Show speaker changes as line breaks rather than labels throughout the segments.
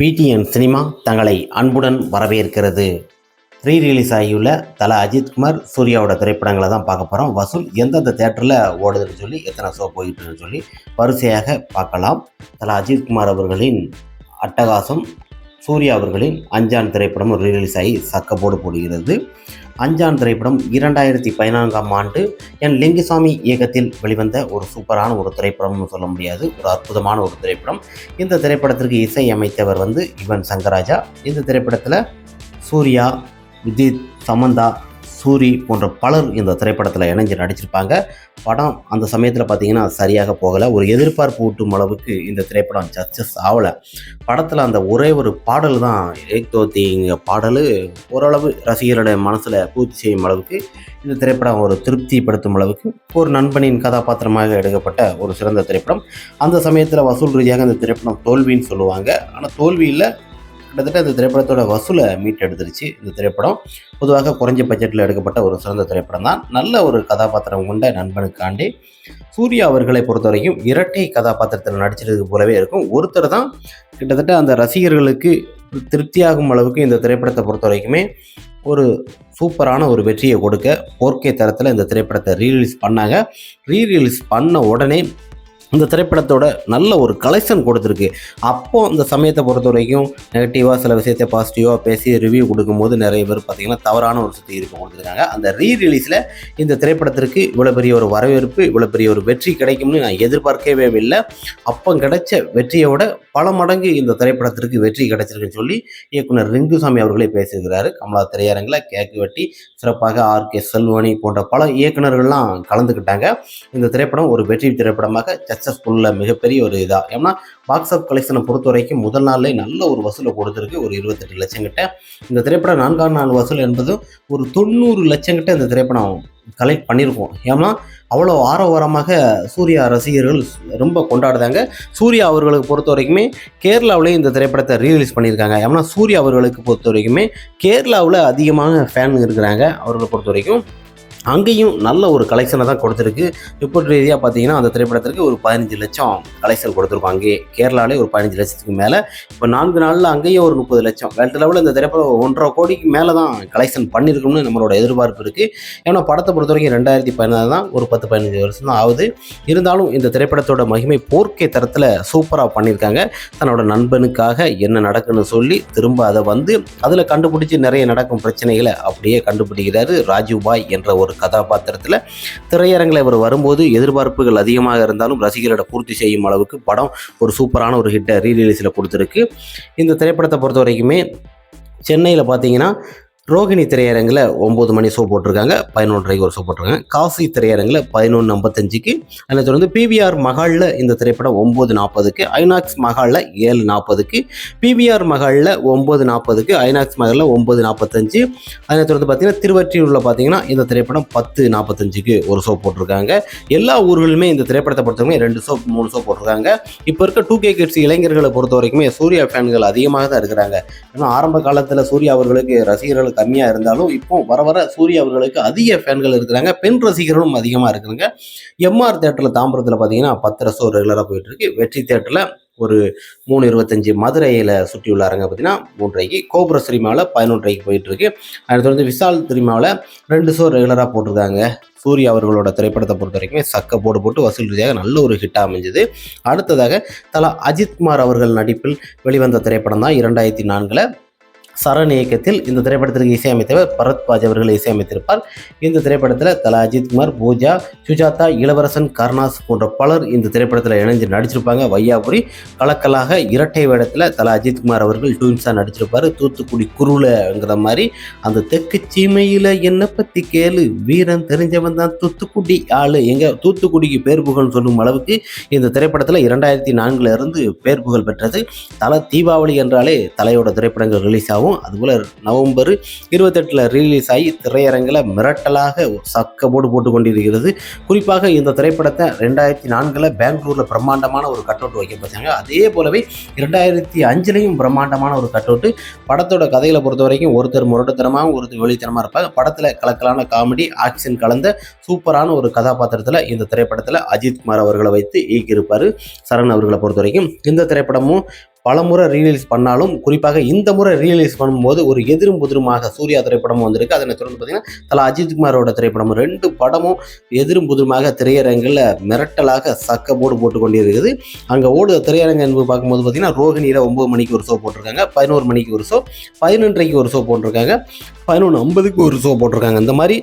PTN cinema தங்களை அன்புடன் வரவேற்கிறது. ரீ ரிலீஸ் ஆகியுள்ள தல அஜித்குமார் சூர்யாவோட திரைப்படங்களை தான் பார்க்க போகிறோம் வசூல் எந்தெந்த தேட்டரில் ஓடுதுன்னு சொல்லி எத்தனை ஷோ போயிட்டுன்னு சொல்லி வரிசையாக பார்க்கலாம். தல அஜித்குமார் அவர்களின் அட்டகாசம் சூர்யா அவர்களின் அஞ்சான் திரைப்படம் ரிலீஸ் ஆகி சக்கப்போடு போடுகிறது. அஞ்சான் திரைப்படம் இரண்டாயிரத்தி பதினான்காம் ஆண்டு என் லிங்குசாமி இயக்கத்தில் வெளிவந்த ஒரு சூப்பரான ஒரு திரைப்படம்னு சொல்ல முடியாது. ஒரு அற்புதமான ஒரு திரைப்படம். இந்த திரைப்படத்திற்கு இசை அமைத்தவர் வந்து யுவன் சங்கராஜா. இந்த திரைப்படத்தில் சூர்யா விஜித் சமந்தா சூரி போன்ற பலர் இந்த திரைப்படத்தில் இணைஞ்சு நடிச்சிருப்பாங்க. படம் அந்த சமயத்தில் பார்த்தீங்கன்னா சரியாக போகலை. ஒரு எதிர்பார்ப்பு ஊட்டும் அளவுக்கு இந்த திரைப்படம் சக்ஸஸ் ஆகலை படத்தில் அந்த ஒரே ஒரு பாடல் தான் ஏக் தோத்திங்க பாடல். ஓரளவு ரசிகர்களுடைய மனசில் பூர்த்தி செய்யும் அளவுக்கு இந்த திரைப்படம் ஒரு திருப்திப்படுத்தும் அளவுக்கு ஒரு நண்பனின் கதாபாத்திரமாக எடுக்கப்பட்ட ஒரு சிறந்த திரைப்படம். அந்த சமயத்தில் வசூல் ரீதியாக இந்த திரைப்படம் தோல்வின்னு சொல்லுவாங்க. ஆனால் தோல்வியில் கிட்டத்தட்ட இந்த திரைப்படத்தோட வசூலை மீட்டெடுத்துருச்சு இந்த திரைப்படம். பொதுவாக குறைஞ்ச பட்ஜெட்டில் எடுக்கப்பட்ட ஒரு சிறந்த திரைப்படம் தான். நல்ல ஒரு கதாபாத்திரம் கொண்ட நண்பனுக்காண்டி சூர்யா அவர்களை பொறுத்த வரைக்கும் இரட்டை கதாபாத்திரத்தில் நடிச்சிருக்கு போலவே இருக்கும். ஒருத்தர் தான் கிட்டத்தட்ட அந்த ரசிகர்களுக்கு திருப்தியாகும் அளவுக்கு இந்த திரைப்படத்தை பொறுத்த வரைக்குமே ஒரு சூப்பரான ஒரு வெற்றியை கொடுக்க போர்க்கே தரத்தில் இந்த திரைப்படத்தை ரீரிலீஸ் பண்ணாங்க. ரீரிலீஸ் பண்ண உடனே இந்த திரைப்படத்தோட நல்ல ஒரு கலெக்ஷன் கொடுத்துருக்கு. அப்போ அந்த சமயத்தை பொறுத்த வரைக்கும் நெகட்டிவாக சில விஷயத்தை பாசிட்டிவாக பேசி ரிவ்யூ கொடுக்கும்போது நிறைய பேர் பார்த்தீங்கன்னா தவறான ஒரு சுற்றி இருக்க கொடுத்துருக்காங்க. அந்த ரீ ரிலீஸில் இந்த திரைப்படத்திற்கு இவ்வளோ பெரிய ஒரு வரவேற்பு இவ்வளோ பெரிய ஒரு வெற்றி கிடைக்கும்னு நான் எதிர்பார்க்கவே இல்லை. அப்போ கிடைச்ச வெற்றியோட பல மடங்கு இந்த திரைப்படத்திற்கு வெற்றி கிடைச்சிருக்குன்னு சொல்லி இயக்குனர் ரிங்குசாமி அவர்களே பேசியிருக்கிறாரு. கமலா திரையரங்கில் கேக்கு வெட்டி சிறப்பாக ஆர் கே செல்வனி போன்ற பல இயக்குனர்கள்லாம் கலந்துக்கிட்டாங்க. இந்த திரைப்படம் ஒரு வெற்றி திரைப்படமாக சக்ஸஸ்ஃபுல்ல மிகப்பெரிய ஒரு இதாக ஏன்னா பாக்ஸ் ஆஃப் கலெக்ஷனை பொறுத்த வரைக்கும் முதல் நாள்லேயே நல்ல ஒரு வசூலை கொடுத்துருக்கு ஒரு இருபத்தெட்டு லட்சம் கிட்ட இந்த திரைப்படம் நான்காம் நாள் வசூல் என்பது ஒரு தொண்ணூறு லட்சம் கிட்ட இந்த திரைப்படம் கலெக்ட் பண்ணியிருக்கோம் ஏன்னா அவ்வளோ ஆரவாரமாக சூர்யா ரசிகர்கள் ரொம்ப கொண்டாடுறாங்க. சூர்யா அவர்களுக்கு பொறுத்த வரைக்குமே கேரளாவிலே இந்த திரைப்படத்தை ரீலீஸ் பண்ணியிருக்காங்க. ஏன்னா சூர்யா அவர்களுக்கு பொறுத்த வரைக்குமே கேரளாவில் அதிகமான ஃபேன் இருக்கிறாங்க. அவர்களை பொறுத்த வரைக்கும் அங்கேயும் நல்ல ஒரு கலெக்ஷனை தான் கொடுத்துருக்கு. ரிப்போர்ட் ரீதியாக பார்த்தீங்கன்னா அந்த திரைப்படத்திற்கு ஒரு பதினஞ்சு லட்சம் கலெக்ஷன் கொடுத்துருக்கோம். அங்கேயே கேரளாலே ஒரு பதினஞ்சு லட்சத்துக்கு மேலே. இப்போ நான்கு நாளில் அங்கேயும் ஒரு முப்பது லட்சம். வேல்ட் லெவலில் இந்த திரைப்படம் ஒன்றரை கோடிக்கு மேலே தான் கலெக்ஷன் பண்ணியிருக்கணும்னு நம்மளோட எதிர்பார்ப்பு இருக்குது ஏன்னா படத்தை பொறுத்த வரைக்கும் ரெண்டாயிரத்தி பதினாறு தான் ஒரு பத்து பதினஞ்சு வருஷம் தான் ஆகுது. இருந்தாலும் இந்த திரைப்படத்தோட மகிமை போர்க்கே தரத்தில் சூப்பராக பண்ணியிருக்காங்க. தன்னோட நண்பனுக்காக என்ன நடக்குன்னு சொல்லி திரும்ப அதை வந்து அதில் கண்டுபிடிச்சி நிறைய நடக்கும் பிரச்சனைகளை அப்படியே கண்டுபிடிக்கிறாரு ராஜீவ் பாய் என்ற ஒரு கதாபாத்திரத்தில் திரையரங்கில் இவர் வரும்போது எதிர்பார்ப்புகள் அதிகமாக இருந்தாலும் ரசிகர்களை பூர்த்தி செய்யும் அளவுக்கு படம் ஒரு சூப்பரான ஒரு ஹிட்டை ரீரிலீஸில் கொடுத்துருக்கு. இந்த திரைப்படத்தை பொறுத்த வரைக்குமே சென்னையில் பார்த்தீங்கன்னா ரோகிணி திரையரங்கில் ஒம்பது மணி ஷோ போட்டிருக்காங்க. பதினொன்றரைக்கு ஒரு ஷோ போட்டிருக்காங்க. காசி திரையரங்கில் பதினொன்று ஐம்பத்தஞ்சுக்கு. அதில் தொடர்ந்து பிவிஆர் மகாலில் இந்த திரைப்படம் ஒம்பது நாற்பதுக்கு ஐநாக்ஸ் மகாலில் ஏழு நாற்பதுக்கு பிவிஆர் மகாலில் ஒம்பது நாற்பதுக்கு ஐநாக்ஸ் மகாலில் ஒம்பது நாற்பத்தஞ்சு அதில் தொடர்ந்து பார்த்தீங்கன்னா திருவற்றியூரில் பார்த்தீங்கன்னா இந்த திரைப்படம் பத்து நாற்பத்தஞ்சுக்கு ஒரு ஷோ போட்டிருக்காங்க. எல்லா ஊர்களுமே இந்த திரைப்படத்தை பொறுத்தவரைக்கும் ரெண்டு ஷோ மூணு ஷோ போட்டிருக்காங்க. இப்போ இருக்க டூ கே கிட்ஸ் இளைஞர்களை பொறுத்த வரைக்குமே சூர்யா ஃபேன்கள் அதிகமாக தான் இருக்கிறாங்க. ஏன்னா ஆரம்ப காலத்தில் சூர்யா அவர்களுக்கு ரசிகர்களுக்கு கம்மியாக இருந்தாலும் இப்போ வர வர சூர்யா அவர்களுக்கு அதிக ஃபேன்கள் இருக்கிறாங்க. பெண் ரசிகர்களும் அதிகமாக இருக்கிறாங்க. எம்ஆர் தேட்டரில் தாம்பரத்தில் பார்த்தீங்கன்னா பத்து ஷோ ரெகுலராக போயிட்டுருக்கு. வெற்றி தேட்டரில் ஒரு மூணு இருபத்தஞ்சி மதுரையில் சுற்றியுள்ள அரங்க பார்த்தீங்கன்னா மூன்றரைக்கு. கோபுர சினிமாவில் பதினொன்றைக்கு போயிட்டுருக்கு. அடுத்து வந்து விசால் விஷால் சினிமாவில் ரெண்டு ஷோ ரெகுலராக போட்டிருக்காங்க. சூர்யா அவர்களோட திரைப்படத்தை பொறுத்த வரைக்கும் சக்க போடு போட்டு வசூல் ரீதியாக நல்ல ஒரு ஹிட்டாக அமைஞ்சது. அடுத்ததாக தலா அஜித்குமார் அவர்கள் நடிப்பில் வெளிவந்த திரைப்படம் தான் இரண்டாயிரத்தி நான்கில் சரண் இயக்கத்தில் இந்த திரைப்படத்திற்கு இசையமைத்தவர் பரத்வாஜ் அவர்கள் இசையமைத்திருப்பார். இந்த திரைப்படத்தில் தலா அஜித்குமார் பூஜா சுஜாதா இளவரசன் கருணாஸ் போன்ற பலர் இந்த திரைப்படத்தில் இணைஞ்சு நடிச்சிருப்பாங்க. வையாபுரி கலக்கலாக இரட்டை வேடத்தில் தலா அஜித்குமார் அவர்கள் டூன்ஸாக நடிச்சிருப்பார். தூத்துக்குடி குருளைங்கிற மாதிரி அந்த தெற்கு சீமையில் என்னை பற்றி கேளு. வீரன் தெரிஞ்சவன் தான் தூத்துக்குடி ஆளு. எங்கள் தூத்துக்குடிக்கு பேர் புகழ்னு சொல்லும் அளவுக்கு இந்த திரைப்படத்தில் இரண்டாயிரத்தி நான்கில் இருந்து பேர் புகழ் பெற்றது. தலை தீபாவளி என்றாலே தலையோட திரைப்படங்கள் ரிலீஸ் ஆகும். அதுபோல் நவம்பர் இருபத்தெட்டில் ரிலீஸ் ஆகி திரையரங்கில் மிரட்டலாக சக்க போடு போட்டு கொண்டிருக்கிறது. குறிப்பாக இந்த திரைப்படத்தை ரெண்டாயிரத்தி நான்கில் பெங்களூரில் பிரம்மாண்டமான ஒரு கட் அவுட் வைக்கப்பட்டாங்க அதே போலவே ரெண்டாயிரத்தி அஞ்சுலேயும் பிரம்மாண்டமான ஒரு கட் அவுட்டு படத்தோட கதையில் பொறுத்த வரைக்கும் ஒருத்தர் முரட்டுத்தனமாகவும் ஒருத்தர் வெளித்தனமாக இருப்பாங்க. படத்தில் கலக்கலான காமெடி ஆக்ஷன் கலந்த சூப்பரான ஒரு கதாபாத்திரத்தில் இந்த திரைப்படத்தில் அஜித் குமார் அவர்களை வைத்து இயக்கியிருப்பார் சரண் அவர்களை பொறுத்த வரைக்கும். இந்த திரைப்படமும் பலமுறை ரீலீஸ் பண்ணாலும் குறிப்பாக இந்த முறை ரீலீஸ் பண்ணும்போது ஒரு எதிரும் புதிருமாக சூர்யா திரைப்படமும் வந்திருக்கு. அதனை தொடர்ந்து பார்த்தீங்கன்னா தலா அஜித்குமாரோட திரைப்படமும் ரெண்டு படமும் எதிரும் புதிருமாக திரையரங்கில் மிரட்டலாக சக்க போடு போட்டு கொண்டிருக்குது. அங்கே ஓடு திரையரங்கு என்பது பார்க்கும்போது பார்த்தீங்கன்னா ரோகிணியில் ஒம்பது மணிக்கு ஒரு ஷோ போட்டிருக்காங்க பதினோரு மணிக்கு ஒரு ஷோ பதினொன்றரைக்கு ஒரு ஷோ போட்டிருக்காங்க பதினொன்று ஐம்பதுக்கு ஒரு ஷோ போட்டிருக்காங்க. இந்த மாதிரி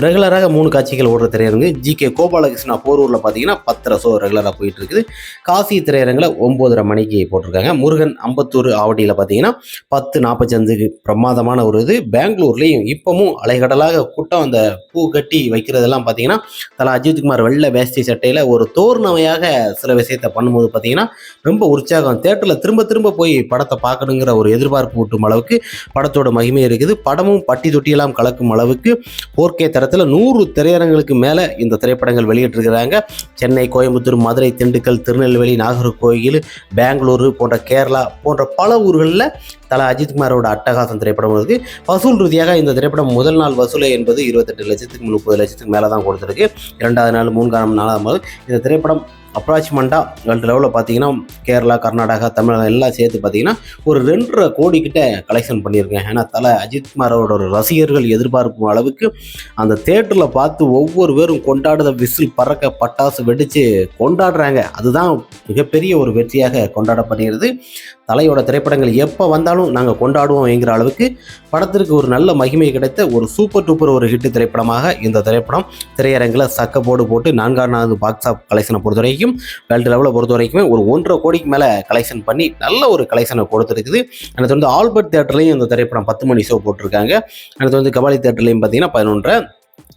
ரெகுலராக மூணு காட்சிகள் ஓடுற திரையரங்கு. ஜி கே கோபாலகிருஷ்ணா போரூரில் பார்த்தீங்கன்னா பத்தரை ஷோ ரெகுலராக போயிட்டு இருக்குது காசி திரையரங்கில் ஒம்போதரை மணிக்கு போட்டிருக்காங்க. முருகன் அம்பத்தூர் ஆவடியில் பார்த்தீங்கன்னா பத்து நாற்பத்தஞ்சுக்கு பிரமாதமான ஒரு இது. பெங்களூர்லேயும் இப்போவும் அலைகடலாக கூட்டம் அந்த பூ கட்டி வைக்கிறதெல்லாம் பார்த்தீங்கன்னா தலா அஜித்குமார் வெள்ளை வேஷ்டி சட்டையில் ஒரு தோர்ணமையாக சில விஷயத்தை பண்ணும்போது பார்த்தீங்கன்னா ரொம்ப உற்சாகம். தேட்டரில் திரும்ப திரும்ப போய் படத்தை பார்க்கணுங்கிற ஒரு எதிர்பார்ப்பு ஊட்டும் அளவுக்கு படத்தோட மகிமை இருக்குது. படமும் பட்டி தொட்டியெல்லாம் கலக்கும் அளவுக்கு போர்க்கே தரத்தில் நூறு திரையரங்களுக்கு மேலே இந்த திரைப்படங்கள் வெளியிட்டிருக்கிறாங்க. சென்னை கோயம்புத்தூர் மதுரை திண்டுக்கல் திருநெல்வேலி நாகர்கோயில் பெங்களூரு போன்ற கேரளா போன்ற பல ஊர்களில் தலா அஜித்குமாரோட அட்டகாசம் திரைப்படம் இருக்குது வசூல் ரீதியாக இந்த திரைப்படம் முதல் நாள் வசூலை என்பது இருபத்தெட்டு லட்சத்துக்கு முப்பது லட்சத்துக்கு மேலே தான் கொடுத்துருக்கு. இரண்டாவது நாள் மூன்றாம் நாளாம் இந்த திரைப்படம் அப்ராச்மெண்ட்டாக வேர்ல்டு லெவலில் பார்த்தீங்கன்னா கேரளா கர்நாடகா தமிழகம் எல்லாம் சேர்த்து பார்த்தீங்கன்னா ஒரு ரெண்டரை கோடி கிட்ட கலெக்ஷன் பண்ணியிருக்கேன். ஏன்னா தலை அஜித்குமாரோட ஒரு ரசிகர்கள் எதிர்பார்க்கும் அளவுக்கு அந்த தேட்டரில் பார்த்து ஒவ்வொரு பேரும் கொண்டாடுத விசில் பறக்க பட்டாசு வெடித்து கொண்டாடுறாங்க. அதுதான் மிகப்பெரிய ஒரு வெற்றியாக கொண்டாடப்படுகிறது. தலையோட திரைப்படங்கள் எப்போ வந்தாலும் நாங்கள் கொண்டாடுவோம் என்கிற அளவுக்கு படத்திற்கு ஒரு நல்ல மகிமை கிடைத்த ஒரு சூப்பர் டூப்பர் ஒரு ஹிட் திரைப்படமாக இந்த திரைப்படம். திரையரங்கில் சக்க போடு போட்டு நான்காவது பாக்ஸ் ஆஃப் கலெக்ஷனை பொறுத்த வரைக்கும் வேர்ல்டு லெவலில் பொறுத்த வரைக்குமே ஒரு ஒன்றரை கோடிக்கு மேலே கலெக்ஷன் பண்ணி நல்ல ஒரு கலெக்ஷனை கொடுத்துருக்குது. அடுத்து வந்து ஆல்பர்ட் தேட்டர்லையும் இந்த திரைப்படம் பத்து மணி ஷோ போட்டிருக்காங்க. அடுத்து வந்து கபாலி தேட்டர்லையும் பார்த்தீங்கன்னா பதினொன்றரை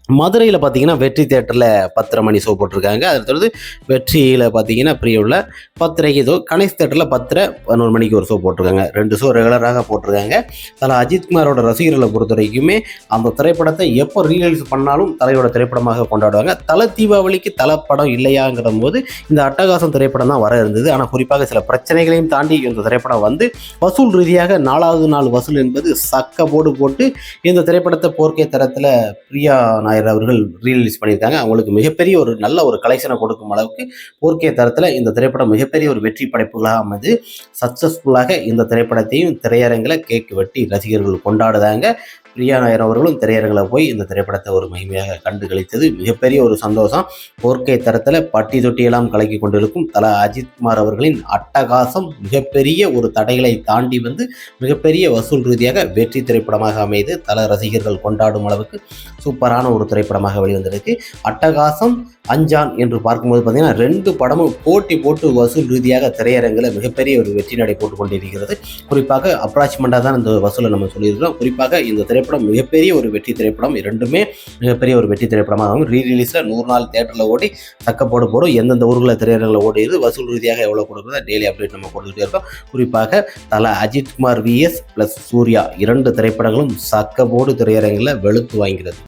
மதுரையில் பார்த்தீங்கன்னா வெற்றி தேட்டரில் பத்தரை மணி ஷோ போட்டிருக்காங்க. அதை தொடர்ந்து வெற்றியில் பார்த்தீங்கன்னா பிரியுள்ள பத்தரைக்கு ஏதோ கணேஷ் தேட்டரில் பத்தரை பதினோரு மணிக்கு ஒரு ஷோ போட்டிருக்காங்க. ரெண்டு ஷோ ரெகுலராக போட்டிருக்காங்க. அதில் அஜித்குமாரோட ரசிகர்களை பொறுத்த வரைக்குமே அந்த திரைப்படத்தை எப்போ ரீலீஸ் பண்ணாலும் தலையோட திரைப்படமாக கொண்டாடுவாங்க. தலை தீபாவளிக்கு தலை படம் இல்லையாங்கிற போது இந்த அட்டகாசம் திரைப்படம் தான் வர இருந்தது. ஆனால் குறிப்பாக சில பிரச்சனைகளையும் தாண்டி இந்த திரைப்படம் வந்து வசூல் ரீதியாக நாலாவது நாள் வசூல் என்பது சக்க போடு போட்டு இந்த திரைப்படத்தை போர்க்கை தரத்தில் பிரியா நாயர் அவர்கள் ரீலீஸ் பண்ணியிருக்காங்க. அவங்களுக்கு மிகப்பெரிய ஒரு நல்ல ஒரு கலெக்ஷனை கொடுக்கும் அளவுக்கு போர்க்கே தரத்தில் இந்த திரைப்படம் மிகப்பெரிய ஒரு வெற்றி படைப்புகளாக அமைந்து சக்ஸஸ்ஃபுல்லாக இந்த திரைப்படத்தையும் திரையரங்கில் கேக் வெட்டி ரசிகர்கள் கொண்டாடுதாங்க பிரியா நாயர் அவர்களும் திரையரங்கில் போய் இந்த திரைப்படத்தை ஒரு மகிமையாக கண்டு கழித்தது மிகப்பெரிய ஒரு சந்தோஷம். போர்க்கை தரத்தில் பட்டி தொட்டியெல்லாம் கலக்கி கொண்டிருக்கும் தல அஜித்குமார் அவர்களின் அட்டகாசம் மிகப்பெரிய ஒரு தடைகளை தாண்டி வந்து மிகப்பெரிய வசூல் ரீதியாக வெற்றி திரைப்படமாக அமைது. தல ரசிகர்கள் கொண்டாடும் அளவுக்கு சூப்பரான ஒரு திரைப்படமாக வெளிவந்திருக்கு. அட்டகாசம் அஞ்சான் என்று பார்க்கும்போது பார்த்தீங்கன்னா ரெண்டு படமும் போட்டி போட்டு வசூல் ரீதியாக திரையரங்கில் மிகப்பெரிய ஒரு வெற்றி நடை போட்டு கொண்டிருக்கிறது. குறிப்பாக அப்ராச்மெண்ட்டாக தான் இந்த வசூலை நம்ம சொல்லியிருக்கிறோம். குறிப்பாக இந்த திரைப்படம் மிகப்பெரிய ஒரு வெற்றி திரைப்படம். இரண்டுமே மிகப்பெரிய ஒரு வெற்றி திரைப்படமாகவும் ரீ ரிலீஸில் நூறு நாள் தேட்டரில் ஓடி தக்கப்போடு போடும். எந்தெந்த ஊர்களில் திரையரங்கில் ஓடியது வசூல் ரீதியாக எவ்வளோ கொடுக்குறதோ டெய்லி அப்டேட் நம்ம கொடுத்துட்டே இருக்கோம் குறிப்பாக தலா அஜித்குமார் விஎஸ் ப்ளஸ் சூர்யா இரண்டு திரைப்படங்களும் சக்கப்போடு திரையரங்கில் வெளுத்து வாங்கிறது